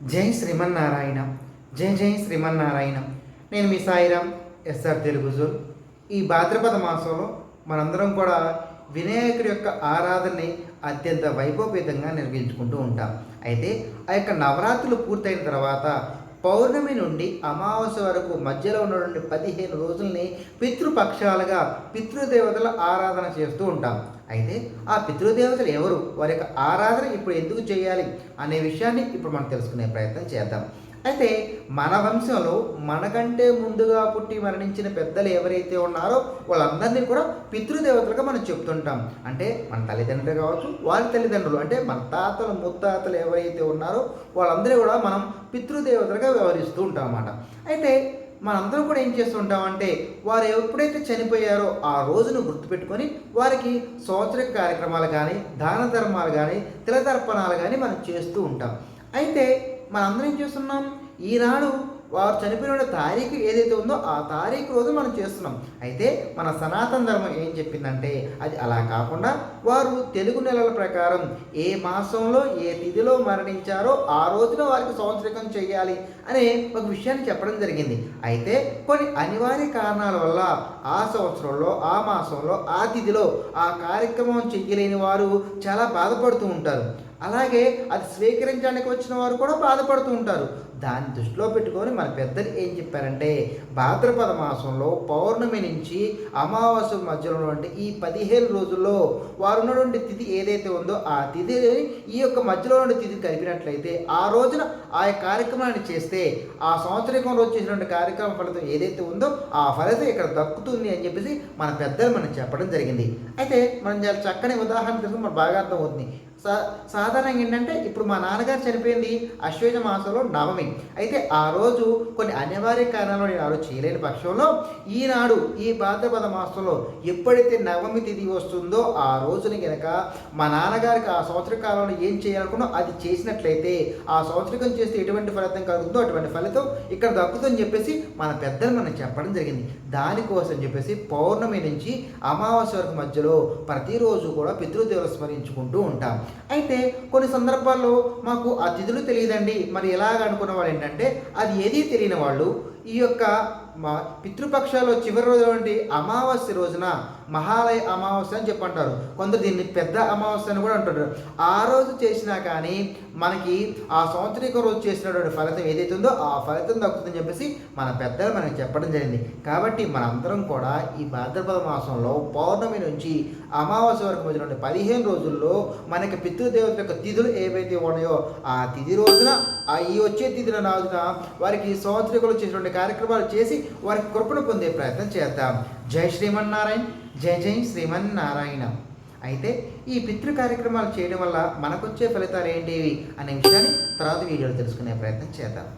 జై శ్రీమన్నారాయణ జై జై శ్రీమన్నారాయణ. నేను మీ సాయిరామ్ ఎస్ఆర్ తెలుగుజోల్. ఈ భాద్రపద మాసంలో మనందరం కూడా వినాయకుడి యొక్క ఆరాధనని అత్యంత వైభవపేతంగా నిర్వహించుకుంటూ ఉంటాం. అయితే ఆ యొక్క నవరాత్రులు పూర్తయిన తర్వాత పౌర్ణమి నుండి అమావాస్య వరకు మధ్యలో ఉన్నటువంటి పదిహేను రోజుల్ని పితృపక్షాలుగా పితృదేవతల ఆరాధన చేస్తూ ఉంటాం. అయితే ఆ పితృదేవతలు ఎవరు? వారి యొక్క ఆరాధన ఇప్పుడు ఎందుకు చేయాలి? అనే విషయాన్ని ఇప్పుడు మనం తెలుసుకునే ప్రయత్నం చేద్దాం. అయితే మన వంశంలో మనకంటే ముందుగా పుట్టి మరణించిన పెద్దలు ఎవరైతే ఉన్నారో వాళ్ళందరినీ కూడా పితృదేవతలుగా మనం చెప్తుంటాం. అంటే మన తల్లిదండ్రులు కావచ్చు వారి తల్లిదండ్రులు. అంటే మన తాతలు ముత్తాతలు ఎవరైతే ఉన్నారో వాళ్ళందరూ కూడా మనం పితృదేవతలుగా వ్యవహరిస్తూ ఉంటాం అన్నమాట అయితే మనందరం కూడా ఏం చేస్తుంటామంటే వారు ఎప్పుడైతే చనిపోయారో ఆ రోజును గుర్తుపెట్టుకొని వారికి సంవత్సరిక కార్యక్రమాలు కానీ దాన ధర్మాలు కానీ తిలతర్పణాలు కానీ మనం చేస్తూ ఉంటాం. అయితే మనందరం ఏం చేస్తున్నాం? ఈనాడు వారు చనిపోయిన తారీఖు ఏదైతే ఉందో ఆ తారీఖు రోజు మనం చేస్తున్నాం. అయితే మన సనాతన ధర్మం ఏం చెప్పిందంటే అది అలా కాకుండా వారు తెలుగు నెలల ప్రకారం ఏ మాసంలో ఏ తిథిలో మరణించారో ఆ రోజున వారికి సంవత్సరికం చేయాలి అనే ఒక విషయాన్ని చెప్పడం జరిగింది. అయితే కొన్ని అనివార్య కారణాల వల్ల ఆ సంవత్సరంలో ఆ మాసంలో ఆ తిథిలో ఆ కార్యక్రమం చెయ్యలేని వారు చాలా బాధపడుతూ ఉంటారు. అలాగే అది స్వీకరించడానికి వచ్చిన వారు కూడా బాధపడుతూ ఉంటారు. దాన్ని దృష్టిలో పెట్టుకొని మన పెద్దలు ఏం చెప్పారంటే భాద్రపద మాసంలో పౌర్ణమి నుంచి అమావాస్య మధ్యలో ఈ పదిహేను రోజుల్లో వారు ఉన్నటువంటి తిథి ఏదైతే ఉందో ఆ తిథిని ఈ యొక్క మధ్యలో నుండి తిథి కలిపినట్లయితే ఆ రోజున ఆ కార్యక్రమాన్ని చేస్తే ఆ సంవత్సరికం రోజు చేసినటువంటి కార్యక్రమ ఫలితం ఏదైతే ఉందో ఆ ఫలితం ఇక్కడ దక్కుతుంది అని చెప్పేసి మన పెద్దలు మనం చెప్పడం జరిగింది. అయితే మనం చాలా చక్కని ఉదాహరణ తీసుకుని మనకు బాగా అర్థం అవుతుంది సా సాధారణంగా ఏంటంటే ఇప్పుడు మా నాన్నగారు చనిపోయింది అశ్వేజ మాసంలో నవమి. అయితే ఆ రోజు కొన్ని అనివార్య కారణాలు నేను ఆ రోజు చేయలేని పక్షంలో ఈనాడు ఈ భాద్రపద మాసంలో ఎప్పుడైతే నవమి తిథి వస్తుందో ఆ రోజుని కనుక మా నాన్నగారికి ఆ సంవత్సర కాలంలో ఏం చేయాలనుకున్నా అది చేసినట్లయితే ఆ సంవత్సరం చేస్తే ఎటువంటి ఫలితం కలుగుతుందో అటువంటి ఫలితం ఇక్కడ దక్కుతుందని చెప్పేసి మన పెద్దలు మనం చెప్పడం జరిగింది. దానికోసం చెప్పేసి పౌర్ణమి నుంచి అమావాస్య వరకు మధ్యలో ప్రతిరోజు కూడా పితృదేవులు స్మరించుకుంటూ ఉంటాం. అయితే కొన్ని సందర్భాల్లో మాకు అతిథులు తెలియదండి. మరి ఎలాగ అనుకున్న వాళ్ళు ఏంటంటే అది ఏదీ తెలియని వాళ్ళు ఈ యొక్క మా పితృపక్షాలు చివరి రోజు వంటి అమావాస్య రోజున మహాలయ అమావాస్య అని చెప్పంటారు. కొందరు దీన్ని పెద్ద అమావాస్య అని కూడా అంటారు. ఆ రోజు చేసినా కానీ మనకి ఆ సంవత్సరిక రోజు చేసినటువంటి ఫలితం ఏదైతే ఉందో ఆ ఫలితం దక్కుతుందని చెప్పేసి మన పెద్దలు మనకి చెప్పడం జరిగింది. కాబట్టి మనందరం కూడా ఈ భాద్రపద మాసంలో పౌర్ణమి నుంచి అమావాస్య వరకు వచ్చినటువంటి పదిహేను రోజుల్లో మనకి పితృదేవత యొక్క తిథులు ఏవైతే ఉన్నాయో ఆ తిథి రోజున ఆ ఈ వచ్చే తిథుల రోజున వారికి సంవత్సరికలు చేసినటువంటి కార్యక్రమాలు చేసి వారికి కృపను పొందే ప్రయత్నం చేద్దాం. జై శ్రీమన్నారాయణ జై జై శ్రీమన్నారాయణ. అయితే ఈ పితృ కార్యక్రమాలు చేయడం వల్ల మనకొచ్చే ఫలితాలు ఏంటివి అనే విషయాన్ని తర్వాత వీడియోలో తెలుసుకునే ప్రయత్నం చేద్దాం.